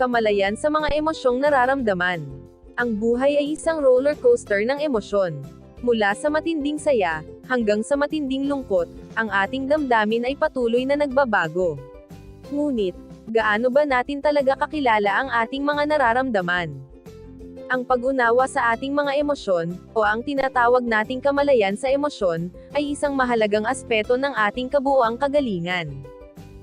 Kamalayan sa mga emosyong nararamdaman. Ang buhay ay isang roller coaster ng emosyon. Mula sa matinding saya, hanggang sa matinding lungkot, ang ating damdamin ay patuloy na nagbabago. Ngunit, gaano ba natin talaga kakilala ang ating mga nararamdaman? Ang pag-unawa sa ating mga emosyon, o ang tinatawag nating kamalayan sa emosyon, ay isang mahalagang aspeto ng ating kabuoang kagalingan.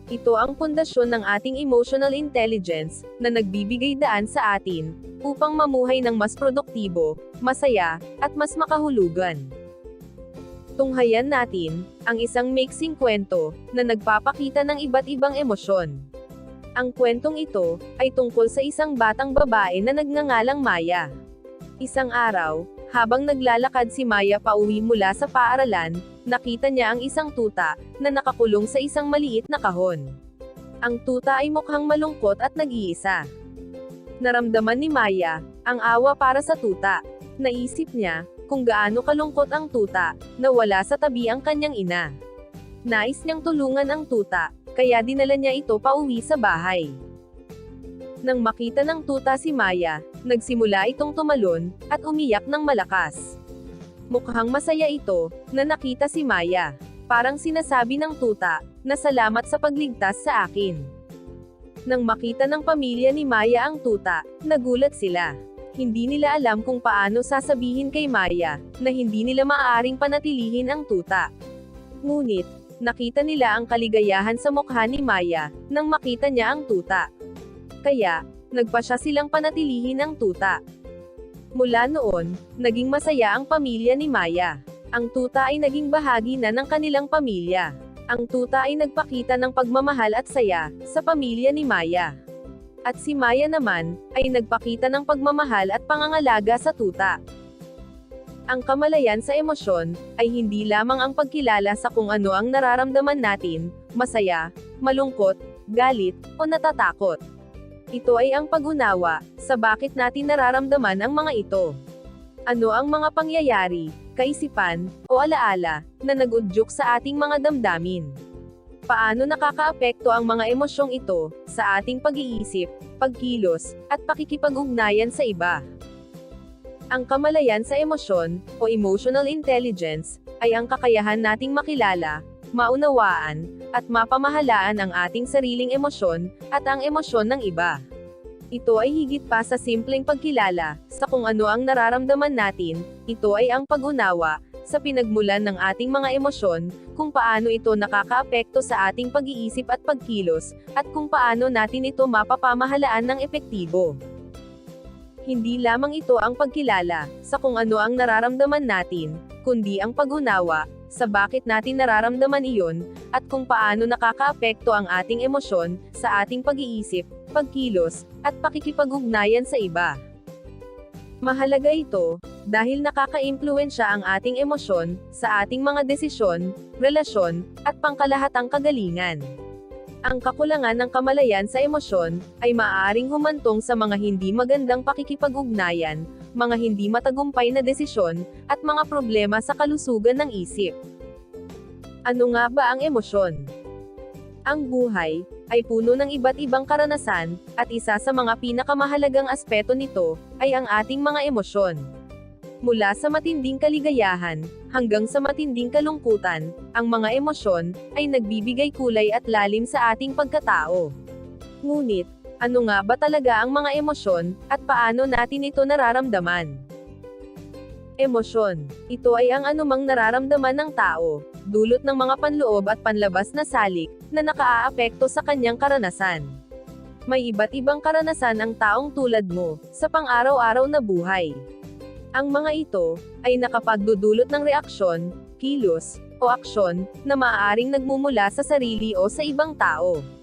Ito ang pundasyon ng ating emotional intelligence, na nagbibigay daan sa atin, upang mamuhay ng mas produktibo, masaya, at mas makahulugan. Tunghayan natin, ang isang mixing kwento, na nagpapakita ng iba't ibang emosyon. Ang kwentong ito, ay tungkol sa isang batang babae na nagngangalang Maya. Isang araw, habang naglalakad si Maya pauwi mula sa paaralan, nakita niya ang isang tuta, na nakakulong sa isang maliit na kahon. Ang tuta ay mukhang malungkot at nag-iisa. Naramdaman ni Maya, ang awa para sa tuta. Naisip niya, kung gaano kalungkot ang tuta, na wala sa tabi ang kanyang ina. Nais niyang tulungan ang tuta, kaya dinala niya ito pauwi sa bahay. Nang makita ng tuta si Maya, nagsimula itong tumalon, at umiyak ng malakas. Mukhang masaya ito, na nakita si Maya. Parang sinasabi ng tuta, na salamat sa pagligtas sa akin. Nang makita ng pamilya ni Maya ang tuta, nagulat sila. Hindi nila alam kung paano sasabihin kay Maya, na hindi nila maaaring panatilihin ang tuta. Ngunit, nakita nila ang kaligayahan sa mukha ni Maya, nang makita niya ang tuta. Kaya, nagpa siya silang panatilihin ang tuta. Mula noon, naging masaya ang pamilya ni Maya. Ang tuta ay naging bahagi na ng kanilang pamilya. Ang tuta ay nagpakita ng pagmamahal at saya sa pamilya ni Maya. At si Maya naman ay nagpakita ng pagmamahal at pangangalaga sa tuta. Ang kamalayan sa emosyon ay hindi lamang ang pagkilala sa kung ano ang nararamdaman natin, masaya, malungkot, galit, o natatakot. Ito ay ang pag-unawa sa bakit natin nararamdaman ang mga ito. Ano ang mga pangyayari, kaisipan, o alaala na nagudyok sa ating mga damdamin? Paano nakakaapekto ang mga emosyong ito sa ating pag-iisip, pagkilos, at pakikipag-ugnayan sa iba? Ang kamalayan sa emosyon, o emotional intelligence, ay ang kakayahan nating makilala, maunawaan, at mapamahalaan ang ating sariling emosyon, at ang emosyon ng iba. Ito ay higit pa sa simpleng pagkilala, sa kung ano ang nararamdaman natin, ito ay ang pag-unawa, sa pinagmulan ng ating mga emosyon, kung paano ito nakakaapekto sa ating pag-iisip at pagkilos, at kung paano natin ito mapapamahalaan ng epektibo. Hindi lamang ito ang pagkilala, sa kung ano ang nararamdaman natin, kundi ang pag-unawa, sa bakit natin nararamdaman iyon, at kung paano nakakaapekto ang ating emosyon, sa ating pag-iisip, pagkilos, at pakikipag-ugnayan sa iba. Mahalaga ito, dahil nakaka-impluensya ang ating emosyon, sa ating mga desisyon, relasyon, at pangkalahatang kagalingan. Ang kakulangan ng kamalayan sa emosyon, ay maaaring humantong sa mga hindi magandang pakikipag-ugnayan, mga hindi matagumpay na desisyon, at mga problema sa kalusugan ng isip. Ano nga ba ang emosyon? Ang buhay, ay puno ng iba't ibang karanasan, at isa sa mga pinakamahalagang aspeto nito, ay ang ating mga emosyon. Mula sa matinding kaligayahan, hanggang sa matinding kalungkutan, ang mga emosyon, ay nagbibigay kulay at lalim sa ating pagkatao. Ngunit, ano nga ba talaga ang mga emosyon, at paano natin ito nararamdaman? Emosyon. Ito ay ang anumang nararamdaman ng tao, dulot ng mga panloob at panlabas na salik, na nakaaapekto sa kanyang karanasan. May iba't ibang karanasan ang taong tulad mo, sa pang-araw-araw na buhay. Ang mga ito, ay nakapagdudulot ng reaksyon, kilos, o aksyon, na maaaring nagmumula sa sarili o sa ibang tao.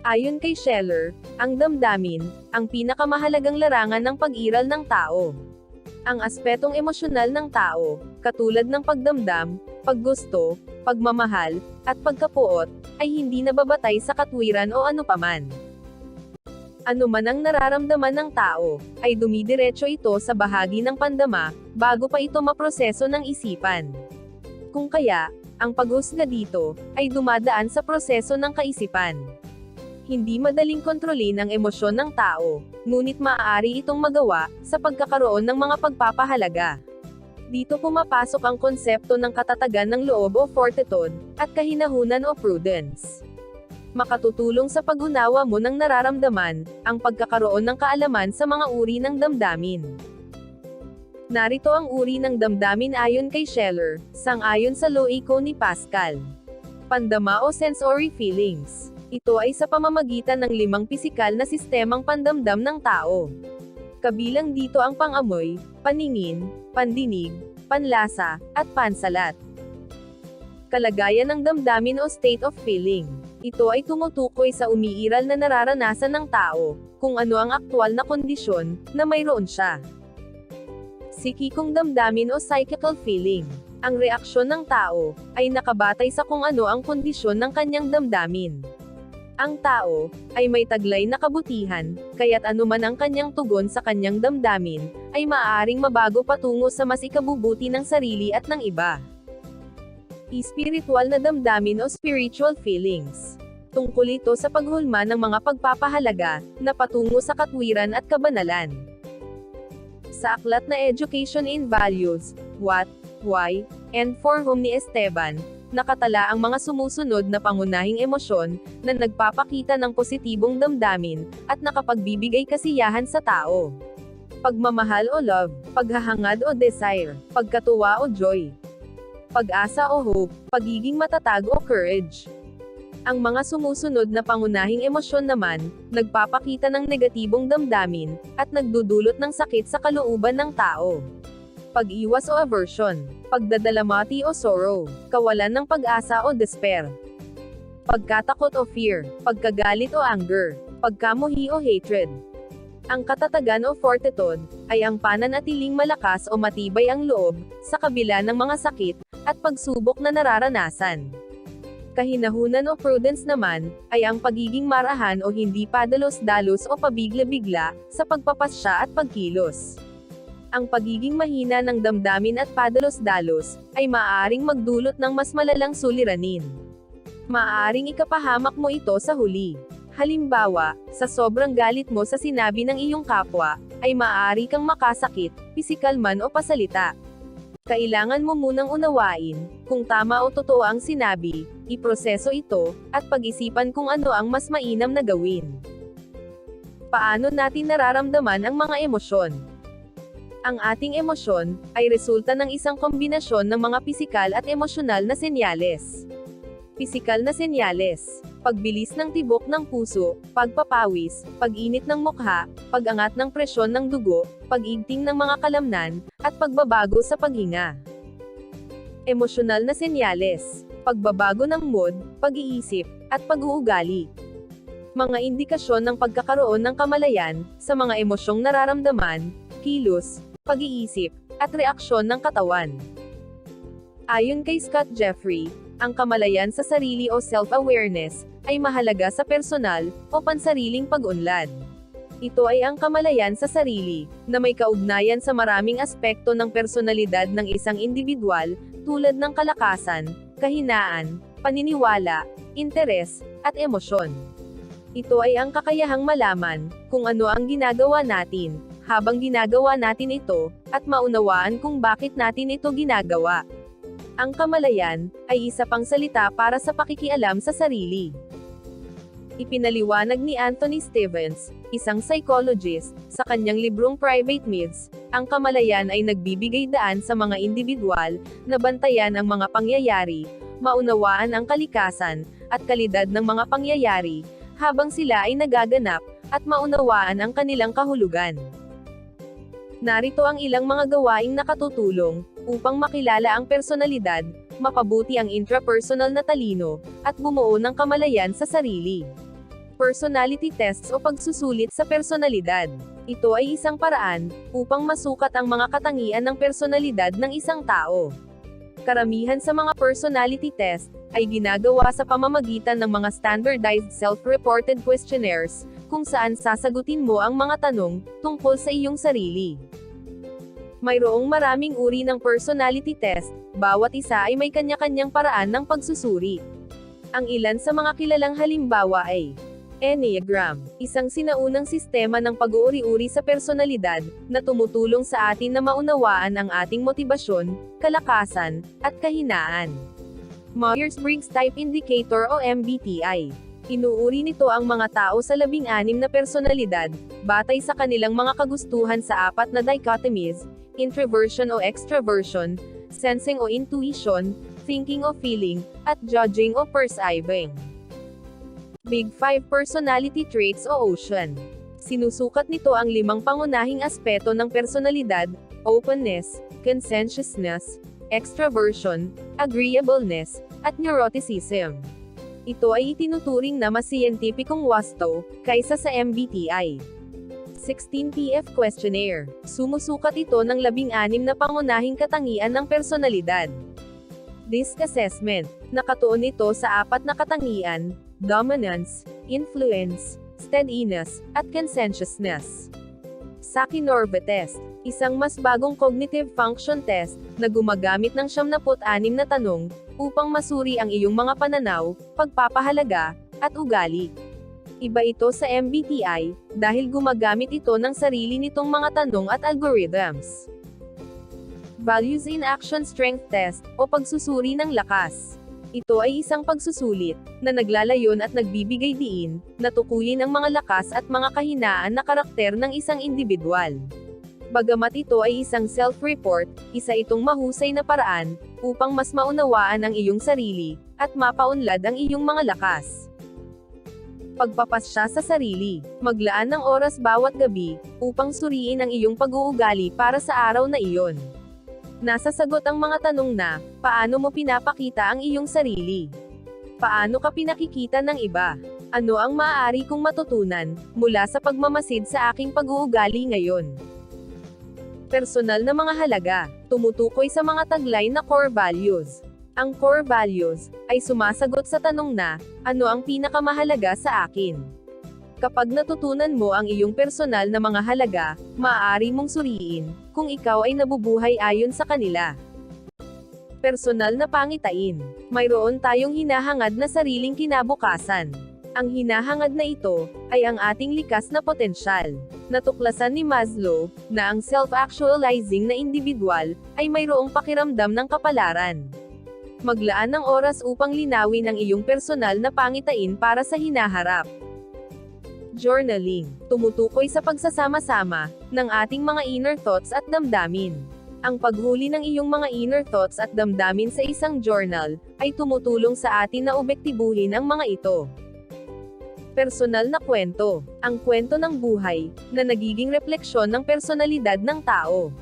Ayon kay Scheller, ang damdamin, ang pinakamahalagang larangan ng pag-iral ng tao. Ang aspetong emosyonal ng tao, katulad ng pagdamdam, paggusto, pagmamahal, at pagkapuot, ay hindi nababatay sa katwiran o ano paman. Ano man ang nararamdaman ng tao, ay dumidiretso ito sa bahagi ng pandama, bago pa ito maproseso ng isipan. Kung kaya, ang paghusga dito, ay dumadaan sa proseso ng kaisipan. Hindi madaling kontrolin ang emosyon ng tao, ngunit maaari itong magawa, sa pagkakaroon ng mga pagpapahalaga. Dito pumapasok ang konsepto ng katatagan ng loob o fortitude, at kahinahunan o prudence. Makatutulong sa pag-unawa mo ng nararamdaman, ang pagkakaroon ng kaalaman sa mga uri ng damdamin. Narito ang uri ng damdamin ayon kay Scheller, sang-ayon sa loiko ni Pascal. Pandama o sensory feelings. Ito ay sa pamamagitan ng limang pisikal na sistemang pandamdam ng tao. Kabilang dito ang pangamoy, paningin, pandinig, panlasa, at pansalat. Kalagayan ng damdamin o state of feeling. Ito ay tumutukoy sa umiiral na nararanasan ng tao, kung ano ang aktwal na kondisyon, na mayroon siya. Sikikong damdamin o psychical feeling. Ang reaksyon ng tao, ay nakabatay sa kung ano ang kondisyon ng kanyang damdamin. Ang tao, ay may taglay na kabutihan, kaya't anuman ang kanyang tugon sa kanyang damdamin, ay maaaring mabago patungo sa mas ikabubuti ng sarili at ng iba. Espiritual na damdamin o spiritual feelings. Tungkol ito sa paghulma ng mga pagpapahalaga, na patungo sa katwiran at kabanalan. Sa aklat na Education in Values, What, Why, and For Whom ni Esteban, nakatala ang mga sumusunod na pangunahing emosyon, na nagpapakita ng positibong damdamin, at nakapagbibigay kasiyahan sa tao. Pagmamahal o love, paghahangad o desire, pagkatuwa o joy, pag-asa o hope, pagiging matatag o courage. Ang mga sumusunod na pangunahing emosyon naman, nagpapakita ng negatibong damdamin, at nagdudulot ng sakit sa kalooban ng tao pag-iwas o aversion, pagdadalamati o sorrow, kawalan ng pag-asa o despair, pagkatakot o fear, pagkagalit o anger, pagkamuhi o hatred. Ang katatagan o fortitude, ay ang pananatiling malakas o matibay ang loob, sa kabila ng mga sakit, at pagsubok na nararanasan. Kahinahunan o prudence naman, ay ang pagiging marahan o hindi padalos-dalos o pabigla-bigla, sa pagpapasya at pagkilos ang pagiging mahina ng damdamin at padalos-dalos, ay maaaring magdulot ng mas malalang suliranin. Maaaring ikapahamak mo ito sa huli. Halimbawa, sa sobrang galit mo sa sinabi ng iyong kapwa, ay maaari kang makasakit, pisikal man o pasalita. Kailangan mo munang unawain, kung tama o totoo ang sinabi, iproseso ito, at pag-isipan kung ano ang mas mainam na gawin. Paano natin nararamdaman ang mga emosyon? Ang ating emosyon, ay resulta ng isang kombinasyon ng mga pisikal at emosyonal na senyales. Pisikal na senyales, pagbilis ng tibok ng puso, pagpapawis, pag-init ng mukha, pag-angat ng presyon ng dugo, pag-igting ng mga kalamnan, at pagbabago sa paghinga. Emosyonal na senyales, pagbabago ng mood, pag-iisip, at pag-uugali. Mga indikasyon ng pagkakaroon ng kamalayan, sa mga emosyong nararamdaman, kilos, pag-iisip, at reaksyon ng katawan. Ayon kay Scott Jeffrey, ang kamalayan sa sarili o self-awareness, ay mahalaga sa personal, o pansariling pag-unlad. Ito ay ang kamalayan sa sarili, na may kaugnayan sa maraming aspekto ng personalidad ng isang individual, tulad ng kalakasan, kahinaan, paniniwala, interes, at emosyon. Ito ay ang kakayahang malaman, kung ano ang ginagawa natin, habang ginagawa natin ito, at maunawaan kung bakit natin ito ginagawa. Ang kamalayan, ay isa pang salita para sa pakikialam sa sarili. Ipinaliwanag ni Anthony Stevens, isang psychologist, sa kanyang librong Private Myths, ang kamalayan ay nagbibigay daan sa mga individual, na bantayan ang mga pangyayari, maunawaan ang kalikasan, at kalidad ng mga pangyayari, habang sila ay nagaganap, at maunawaan ang kanilang kahulugan. Narito ang ilang mga gawaing nakatutulong, upang makilala ang personalidad, mapabuti ang intrapersonal na talino, at bumuo ng kamalayan sa sarili. personality tests o pagsusulit sa personalidad. Ito ay isang paraan upang masukat ang mga katangian ng personalidad ng isang tao. Karamihan sa mga personality test ay ginagawa sa pamamagitan ng mga standardized self-reported questionnaires, kung saan sasagutin mo ang mga tanong tungkol sa iyong sarili. Mayroong maraming uri ng personality test, bawat isa ay may kanya-kanyang paraan ng pagsusuri. Ang ilan sa mga kilalang halimbawa ay Enneagram, isang sinaunang sistema ng pag-uuri-uri sa personalidad, na tumutulong sa atin na maunawaan ang ating motibasyon, kalakasan, at kahinaan. Myers-Briggs Type Indicator o MBTI. Inuuri nito ang mga tao sa labing-anim na personalidad, batay sa kanilang mga kagustuhan sa apat na dichotomies, introversion o extroversion, sensing o intuition, thinking o feeling, at judging o perceiving. Big Five Personality Traits o Ocean. Sinusukat nito ang limang pangunahing aspeto ng personalidad, openness, conscientiousness, extraversion, agreeableness, at neuroticism. Ito ay itinuturing na mas siyentipikong wasto, kaysa sa MBTI. 16PF Questionnaire. Sumusukat ito ng labing-anim na pangunahing katangian ng personalidad. Disc Assessment. Nakatuon ito sa apat na katangian, dominance, influence, steadiness, at conscientiousness. Saki Norva Test. Isang mas bagong cognitive function test, na gumagamit ng 76 na tanong, upang masuri ang iyong mga pananaw, pagpapahalaga, at ugali. Iba ito sa MBTI, dahil gumagamit ito ng sarili nitong mga tanong at algorithms. Values in Action Strength Test, o pagsusuri ng lakas. Ito ay isang pagsusulit, na naglalayon at nagbibigay diin, na tukuyin ang mga lakas at mga kahinaan na karakter ng isang individual. Bagamat ito ay isang self-report, isa itong mahusay na paraan, upang mas maunawaan ang iyong sarili, at mapaunlad ang iyong mga lakas. Pagpapasya sa sarili. Maglaan ng oras bawat gabi, upang suriin ang iyong pag-uugali para sa araw na iyon. Nasa sagot ang mga tanong na, paano mo pinapakita ang iyong sarili? Paano ka pinakikita ng iba? Ano ang maaari kong matutunan, mula sa pagmamasid sa aking pag-uugali ngayon? Personal na mga halaga, tumutukoy sa mga taglay na core values. Ang core values, ay sumasagot sa tanong na, ano ang pinakamahalaga sa akin? Kapag natutunan mo ang iyong personal na mga halaga, maaari mong suriin, kung ikaw ay nabubuhay ayon sa kanila. Personal na pangitain. Mayroon tayong hinahangad na sariling kinabukasan. Ang hinahangad na ito, ay ang ating likas na potensyal. Natuklasan ni Maslow, na ang self-actualizing na individual, ay mayroong pakiramdam ng kapalaran. Maglaan ng oras upang linawin ang iyong personal na pangitain para sa hinaharap. Journaling. Tumutukoy sa pagsasama-sama, ng ating mga inner thoughts at damdamin. Ang paghuli ng iyong mga inner thoughts at damdamin sa isang journal, ay tumutulong sa atin na obektibuhin ang mga ito. Personal na kwento. Ang kwento ng buhay, na nagiging refleksyon ng personalidad ng tao.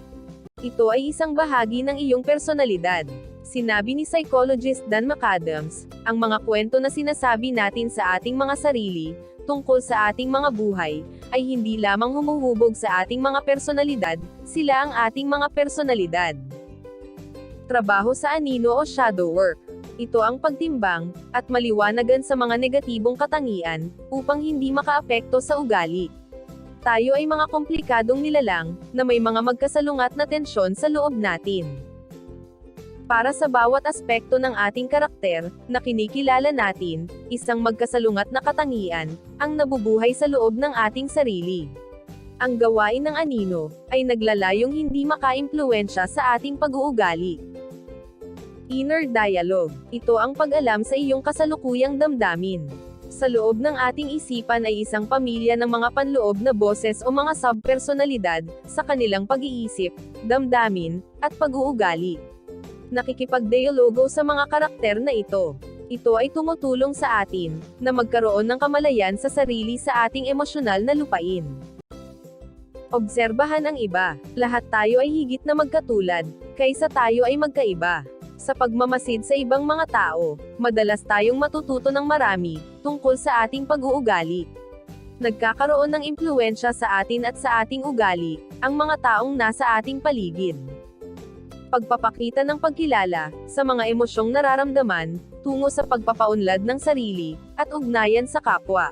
Ito ay isang bahagi ng iyong personalidad. Sinabi ni psychologist Dan McAdams, ang mga kwento na sinasabi natin sa ating mga sarili, tungkol sa ating mga buhay, ay hindi lamang humuhubog sa ating mga personalidad, sila ang ating mga personalidad. Trabaho sa anino o shadow work. Ito ang pagtimbang, at maliwanagan sa mga negatibong katangian, upang hindi makaapekto sa ugali. Tayo ay mga komplikadong nilalang, na may mga magkasalungat na tensyon sa loob natin. Para sa bawat aspekto ng ating karakter, na kinikilala natin, isang magkasalungat na katangian, ang nabubuhay sa loob ng ating sarili. Ang gawain ng anino, ay naglalayong hindi makaimpluensya sa ating pag-uugali. Inner dialogue. Ito ang pag-alam sa iyong kasalukuyang damdamin. Sa loob ng ating isipan ay isang pamilya ng mga panloob na boses o mga subpersonalidad, sa kanilang pag-iisip, damdamin, at pag-uugali. Nakikipagdialogo sa mga karakter na ito. Ito ay tumutulong sa atin, na magkaroon ng kamalayan sa sarili sa ating emosyonal na lupain. Obserbahan ang iba. Lahat tayo ay higit na magkatulad, kaysa tayo ay magkaiba. Sa pagmamasid sa ibang mga tao, madalas tayong matututo ng marami, tungkol sa ating pag-uugali. Nagkakaroon ng impluensya sa atin at sa ating ugali, ang mga taong nasa ating paligid. Pagpapakita ng pagkilala, sa mga emosyong nararamdaman, tungo sa pagpapaunlad ng sarili, at ugnayan sa kapwa.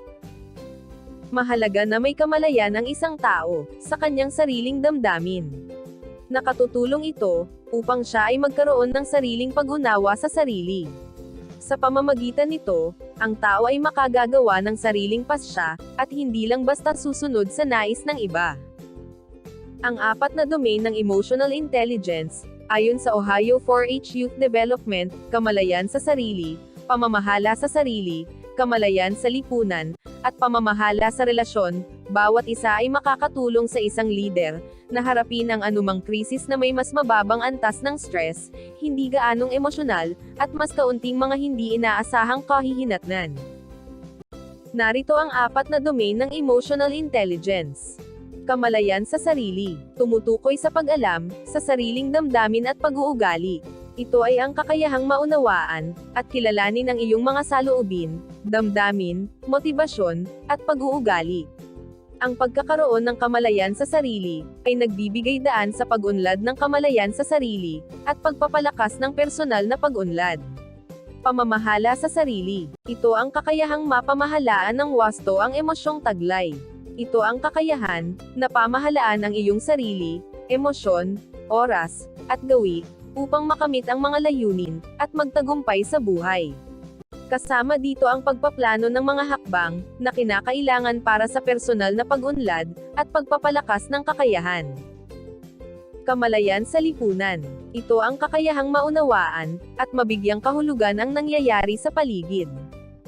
Mahalaga na may kamalayan ang isang tao, sa kanyang sariling damdamin. Nakatutulong ito, upang siya ay magkaroon ng sariling pag-unawa sa sarili. Sa pamamagitan nito, ang tao ay makagagawa ng sariling pasya, at hindi lang basta susunod sa nais ng iba. Ang apat na domain ng emotional intelligence, ayon sa Ohio 4-H Youth Development, kamalayan sa sarili, pamamahala sa sarili, kamalayan sa lipunan, at pamamahala sa relasyon, bawat isa ay makakatulong sa isang leader, na harapin ang anumang krisis na may mas mababang antas ng stress, hindi gaanong emosyonal, at mas kaunting mga hindi inaasahang kahihinatnan. Narito ang apat na domain ng emotional intelligence. Kamalayan sa sarili, tumutukoy sa pag-alam, sa sariling damdamin at pag-uugali. Ito ay ang kakayahang maunawaan, at kilalanin ang iyong mga saloobin, damdamin, motibasyon, at pag-uugali. Ang pagkakaroon ng kamalayan sa sarili, ay nagbibigay daan sa pag-unlad ng kamalayan sa sarili, at pagpapalakas ng personal na pag-unlad. Pamamahala sa sarili. Ito ang kakayahang mapamahalaan ng wasto ang emosyong taglay. Ito ang kakayahan, na pamahalaan ang iyong sarili, emosyon, oras, at gawi, upang makamit ang mga layunin, at magtagumpay sa buhay. Kasama dito ang pagpaplano ng mga hakbang, na kinakailangan para sa personal na pag-unlad, at pagpapalakas ng kakayahan. Kamalayan sa lipunan. Ito ang kakayahang maunawaan, at mabigyang kahulugan ang nangyayari sa paligid.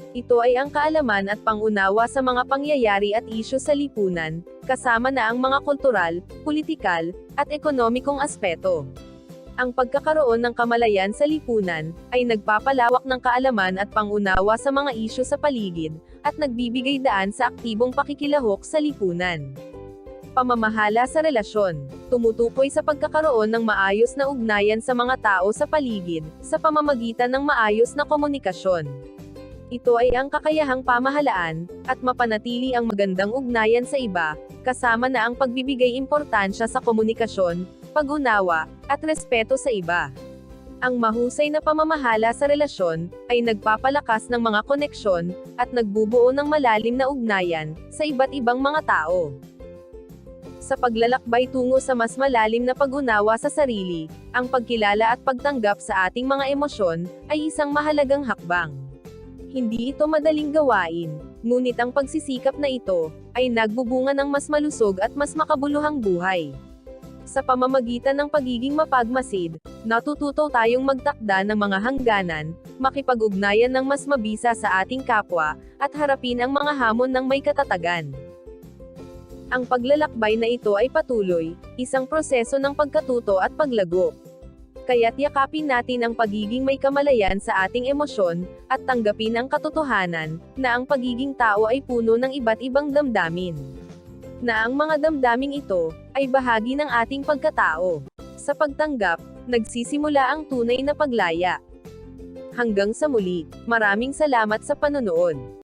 Ito ay ang kaalaman at pangunawa sa mga pangyayari at isyu sa lipunan, kasama na ang mga kultural, politikal, at ekonomikong aspeto. Ang pagkakaroon ng kamalayan sa lipunan, ay nagpapalawak ng kaalaman at pangunawa sa mga isyu sa paligid, at nagbibigay daan sa aktibong pakikilahok sa lipunan. Pamamahala sa relasyon, tumutukoy sa pagkakaroon ng maayos na ugnayan sa mga tao sa paligid, sa pamamagitan ng maayos na komunikasyon. Ito ay ang kakayahang pamahalaan, at mapanatili ang magandang ugnayan sa iba, kasama na ang pagbibigay importansya sa komunikasyon, pag-unawa, at respeto sa iba. Ang mahusay na pamamahala sa relasyon, ay nagpapalakas ng mga koneksyon, at nagbubuo ng malalim na ugnayan, sa iba't ibang mga tao. Sa paglalakbay tungo sa mas malalim na pag-unawa sa sarili, ang pagkilala at pagtanggap sa ating mga emosyon, ay isang mahalagang hakbang. Hindi ito madaling gawain, ngunit ang pagsisikap na ito, ay nagbubunga ng mas malusog at mas makabuluhang buhay. Sa pamamagitan ng pagiging mapagmasid, natututo tayong magtakda ng mga hangganan, makipag-ugnayan ng mas mabisa sa ating kapwa, at harapin ang mga hamon ng may katatagan. Ang paglalakbay na ito ay patuloy, isang proseso ng pagkatuto at paglago. Kaya't yakapin natin ang pagiging may kamalayan sa ating emosyon, at tanggapin ang katotohanan, na ang pagiging tao ay puno ng iba't ibang damdamin. Na ang mga damdaming ito, ay bahagi ng ating pagkatao. Sa pagtanggap, nagsisimula ang tunay na paglaya. Hanggang sa muli, maraming salamat sa panonood.